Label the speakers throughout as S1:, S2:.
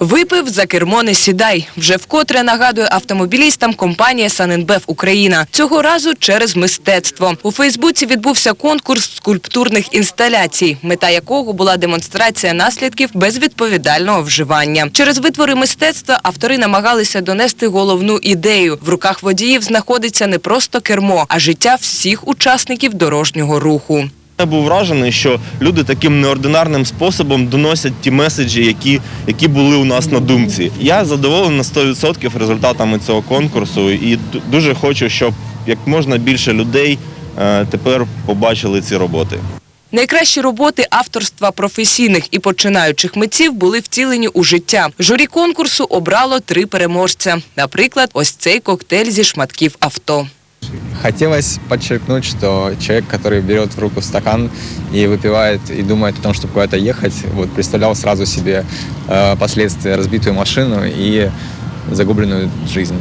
S1: Випив за кермо не сідай. Вже вкотре нагадує автомобілістам компанія «Санінбев Україна. Цього разу через мистецтво. У Фейсбуці відбувся конкурс скульптурних інсталяцій, мета якого була демонстрація наслідків безвідповідального вживання. Через витвори мистецтва автори намагалися донести головну ідею. В руках водіїв знаходиться не просто кермо, а життя всіх учасників дорожнього руху.
S2: Я був вражений, що люди таким неординарним способом доносять ті меседжі, які, які були у нас на думці. Я задоволений на 100% результатами цього конкурсу і дуже хочу, щоб як можна більше людей е, тепер побачили ці роботи.
S1: Найкращі роботи авторства професійних і починаючих митців були втілені у життя. Журі конкурсу обрало три переможця. Наприклад, ось цей коктейль зі шматків авто.
S3: Хотелось подчеркнуть, что человек, который берет в руку стакан и выпивает, и думает о том, чтобы куда-то ехать, вот, представлял сразу себе э, последствия разбитую машину и загубленную жизнь.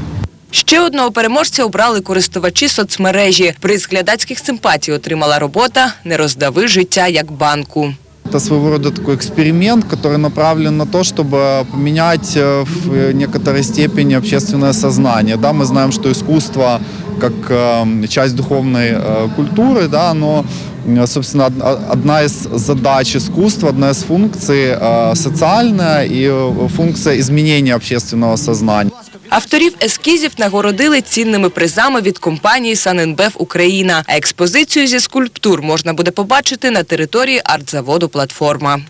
S1: Ще одного переможця обрали користувачі соцмережі. Приз глядацьких симпатій отримала робота «Не роздави життя як банку».
S4: Это своего рода такой эксперимент, который направлен на то, чтобы поменять э, в некоторой степени общественное сознание. Да, мы знаем, что искусство как э, часть духовной э, культуры, да, но э, собственно, од- одна из задач искусства, одна из функций э, социальная и э, функция изменения общественного сознания.
S1: Авторів ескізів нагородили цінними призами від компанії «Санінбев Україна». А експозицію зі скульптур можна буде побачити на території артзаводу «Платформа».